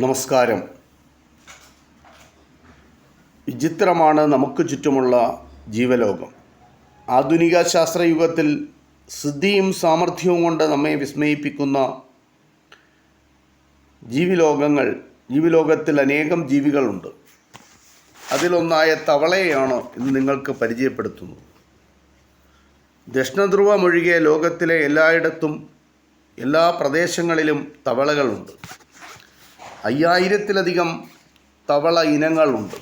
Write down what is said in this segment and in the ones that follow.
നമസ്കാരം. വിചിത്രമാണ് നമുക്ക് ചുറ്റുമുള്ള ജീവലോകം. ആധുനിക ശാസ്ത്രയുഗത്തിൽ സിദ്ധിയും സാമർഥ്യവും കൊണ്ട് നമ്മെ വിസ്മയിപ്പിക്കുന്ന ജീവിലോകങ്ങൾ ജീവിലോകത്തിൽ അനേകം ജീവികളുണ്ട്. അതിലൊന്നായ തവളയെയാണ് ഇന്ന് നിങ്ങൾക്ക് പരിചയപ്പെടുത്തുന്നത്. ദക്ഷിണധ്രുവമൊഴികെ ലോകത്തിലെ എല്ലായിടത്തും എല്ലാ പ്രദേശങ്ങളിലും തവളകളുണ്ട്. അയ്യായിരത്തിലധികം തവള ഇനങ്ങളുണ്ട്.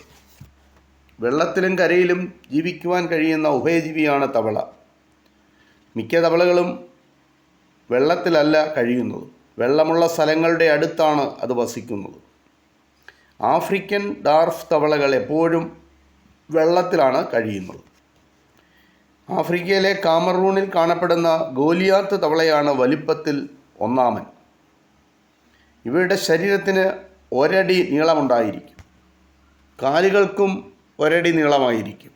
വെള്ളത്തിലും കരയിലും ജീവിക്കുവാൻ കഴിയുന്ന ഉഭയജീവിയാണ് തവള. മിക്ക തവളകളും വെള്ളത്തിലല്ല കഴിയുന്നത്. വെള്ളമുള്ള സ്ഥലങ്ങളുടെ അടുത്താണ് അത് വസിക്കുന്നത്. ആഫ്രിക്കൻ ഡാർഫ് തവളകൾ എപ്പോഴും വെള്ളത്തിലാണ് കഴിയുന്നത്. ആഫ്രിക്കയിലെ കാമറൂണിൽ കാണപ്പെടുന്ന ഗോലിയാത്ത് തവളയാണ് വലിപ്പത്തിൽ ഒന്നാമൻ. ഇവയുടെ ശരീരത്തിന് ഒരടി നീളമുണ്ടായിരിക്കും. കാലുകൾക്കും ഒരടി നീളമായിരിക്കും.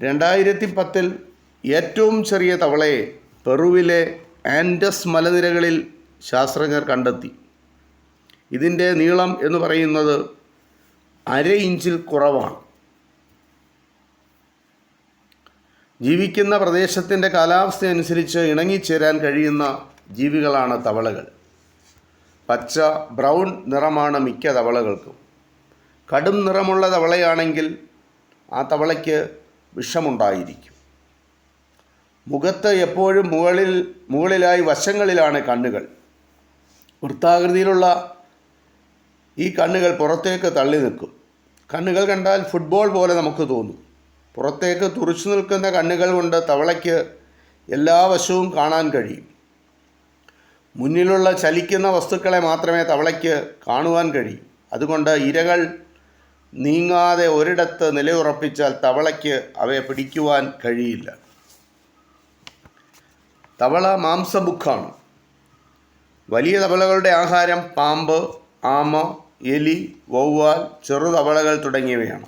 രണ്ടായിരത്തി പത്തിൽ ഏറ്റവും ചെറിയ തവളയെ പെറുവിലെ ആൻഡസ് മലനിരകളിൽ ശാസ്ത്രജ്ഞർ കണ്ടെത്തി. ഇതിന്റെ നീളം എന്ന് പറയുന്നത് അര ഇഞ്ചിൽ കുറവാണ്. ജീവിക്കുന്ന പ്രദേശത്തിന്റെ കാലാവസ്ഥ അനുസരിച്ച് ഇണങ്ങിച്ചേരാൻ കഴിയുന്ന ജീവികളാണ് തവളകൾ. പച്ച ബ്രൗൺ നിറമാണ് മിക്ക തവളകൾക്കും. കടും നിറമുള്ള തവളയാണെങ്കിൽ ആ തവളയ്ക്ക് വിഷമുണ്ടായിരിക്കും. മുഖത്ത് എപ്പോഴും മുകളിൽ മുകളിലായി വശങ്ങളിലാണ് കണ്ണുകൾ. വൃത്താകൃതിയിലുള്ള ഈ കണ്ണുകൾ പുറത്തേക്ക് തള്ളി നിൽക്കും. കണ്ണുകൾ കണ്ടാൽ ഫുട്ബോൾ പോലെ നമുക്ക് തോന്നും. പുറത്തേക്ക് തുറച്ചു നിൽക്കുന്ന കണ്ണുകൾ കൊണ്ട് തവളയ്ക്ക് എല്ലാ വശവും കാണാൻ കഴിയും. മുന്നിലുള്ള ചലിക്കുന്ന വസ്തുക്കളെ മാത്രമേ തവളയ്ക്ക് കാണുവാൻ കഴിയൂ. അതുകൊണ്ട് ഇരകൾ നീങ്ങാതെ ഒരിടത്ത് നിലയുറപ്പിച്ചാൽ തവളയ്ക്ക് അവയെ പിടിക്കുവാൻ കഴിയില്ല. തവള മാംസബുക്കാണ് വലിയ തവളകളുടെ ആഹാരം പാമ്പ് ആമ എലി വവ്വാൽ ചെറുതവളകൾ തുടങ്ങിയവയാണ്.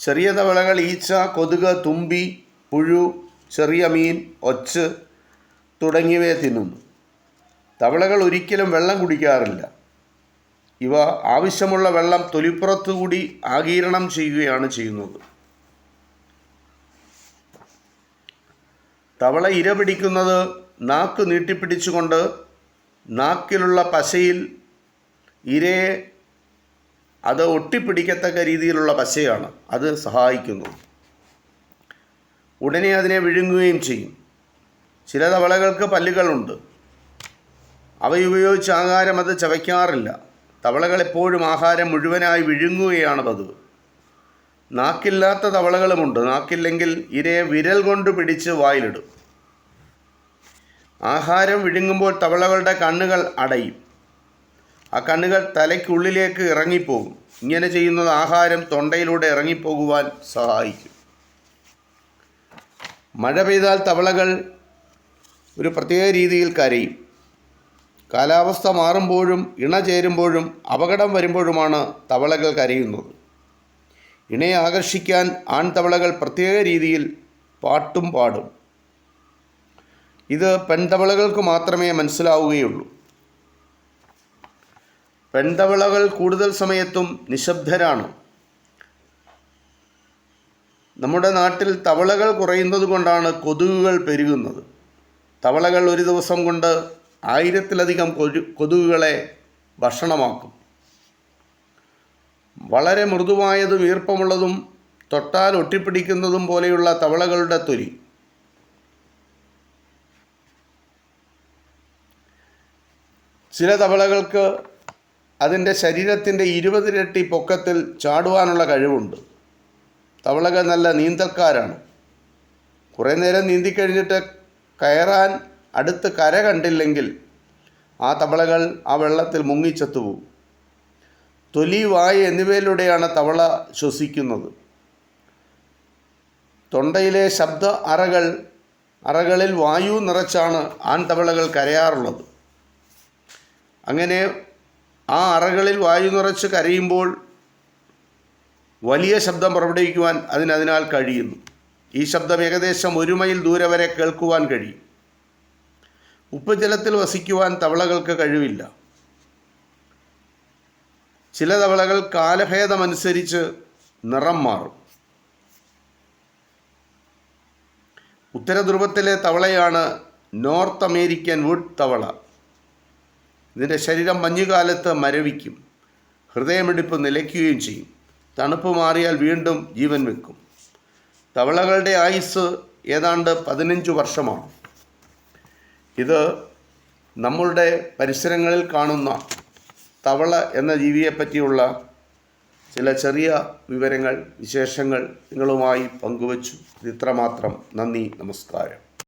ചെറിയ തവളകൾ ഈച്ച കൊതുക് തുമ്പി പുഴു ചെറിയ മീൻ ഒച്ച് തുടങ്ങിയവയെ തിന്നുന്നു. തവളകൾ ഒരിക്കലും വെള്ളം കുടിക്കാറില്ല. ഇവ ആവശ്യമുള്ള വെള്ളം തൊലിപ്പുറത്തുകൂടി ആകീരണം ചെയ്യുകയാണ് ചെയ്യുന്നത്. തവള ഇര പിടിക്കുന്നത് നാക്ക് നീട്ടിപ്പിടിച്ചുകൊണ്ട് നാക്കിലുള്ള പശയിൽ ഇരയെ അത് ഒട്ടിപ്പിടിക്കത്തക്ക രീതിയിലുള്ള പശയാണ് അത് സഹായിക്കുന്നു. ഉടനെ അതിനെ വിഴുങ്ങുകയും ചെയ്യും. ചില തവളകൾക്ക് പല്ലുകളുണ്ട്. അവയുപയോഗിച്ച് ആഹാരം അത് ചവയ്ക്കാറില്ല. തവളകൾ എപ്പോഴും ആഹാരം മുഴുവനായി വിഴുങ്ങുകയാണ് പതിവ്. നാക്കില്ലാത്ത തവളകളുമുണ്ട്. നാക്കില്ലെങ്കിൽ ഇരയെ വിരൽ കൊണ്ട് പിടിച്ച് വായിലിടും. ആഹാരം വിഴുങ്ങുമ്പോൾ തവളകളുടെ കണ്ണുകൾ അടയും. ആ കണ്ണുകൾ തലയ്ക്കുള്ളിലേക്ക് ഇറങ്ങിപ്പോകും. ഇങ്ങനെ ചെയ്യുന്നത് ആഹാരം തൊണ്ടയിലൂടെ ഇറങ്ങിപ്പോകുവാൻ സഹായിക്കും. മഴ പെയ്താൽ തവളകൾ ഒരു പ്രത്യേക രീതിയിൽ കരയും. കാലാവസ്ഥ മാറുമ്പോഴും ഇണ ചേരുമ്പോഴും അപകടം വരുമ്പോഴുമാണ് തവളകൾ കരയുന്നത്. ഇണയെ ആകർഷിക്കാൻ ആൺതവളകൾ പ്രത്യേക രീതിയിൽ പാട്ടും പാടും. ഇത് പെൺതവളകൾക്ക് മാത്രമേ മനസ്സിലാവുകയുള്ളൂ. പെൺതവളകൾ കൂടുതൽ സമയത്തും നിശബ്ദരാണ്. നമ്മുടെ നാട്ടിൽ തവളകൾ കുറയുന്നത് കൊണ്ടാണ് കൊതുകുകൾ പെരുകുന്നത്. തവളകൾ ഒരു ദിവസം കൊണ്ട് ആയിരത്തിലധികം കൊതു കൊതുകുകളെ ഭക്ഷണമാക്കും. വളരെ മൃദുവായതും ഈർപ്പമുള്ളതും തൊട്ടാൽ ഒട്ടിപ്പിടിക്കുന്നതും പോലെയുള്ള തവളകളുടെ തൊലി. ചില തവളകൾക്ക് അതിന്റെ ശരീരത്തിന്റെ ഇരുപതിരട്ടി പൊക്കത്തിൽ ചാടുവാനുള്ള കഴിവുണ്ട്. തവളകൾ നല്ല നീന്തൽക്കാരാണ്. കുറേ നേരം നീന്തിക്കഴിഞ്ഞിട്ട് കയറാൻ അടുത്ത് കര കണ്ടില്ലെങ്കിൽ ആ തവളകൾ ആ വെള്ളത്തിൽ മുങ്ങിച്ചത്തുപോകും തൊലി വായ എന്നിവയിലൂടെയാണ് തവള ശ്വസിക്കുന്നത്. തൊണ്ടയിലെ ശബ്ദ അറകൾ അറകളിൽ വായു നിറച്ചാണ് ആൺ തവളകൾ കരയാറുള്ളത്. അങ്ങനെ ആ അറകളിൽ വായു നിറച്ച് കരയുമ്പോൾ വലിയ ശബ്ദം പുറപ്പെടുവിക്കുവാൻ അതിനതിനാൽ കഴിയുന്നു. ഈ ശബ്ദം ഏകദേശം ഒരു മൈൽ ദൂരെ വരെ കേൾക്കുവാൻ കഴിയും. ഉപ്പുജലത്തിൽ വസിക്കുവാൻ തവളകൾക്ക് കഴിവില്ല. ചില തവളകൾ കാലഭേദമനുസരിച്ച് നിറം മാറും. ഉത്തരധ്രുവത്തിലെ തവളയാണ് നോർത്ത് അമേരിക്കൻ വുഡ് തവള. ഇതിന്റെ ശരീരം മഞ്ഞുകാലത്ത് മരവിക്കും ഹൃദയമിടിപ്പ് നിലയ്ക്കുകയും ചെയ്യും. തണുപ്പ് മാറിയാൽ വീണ്ടും ജീവൻ വെക്കും. തവളകളുടെ ആയുസ് ഏതാണ്ട് പതിനഞ്ച് വർഷമാണ്. ഇത് നമ്മളുടെ പരിസരങ്ങളിൽ കാണുന്ന തവള എന്ന ജീവിയെപ്പറ്റിയുള്ള ചില ചെറിയ വിവരങ്ങൾ വിശേഷങ്ങൾ നിങ്ങളുമായി പങ്കുവച്ചു. ഇത് ഇത്രമാത്രം നന്ദി നമസ്കാരം.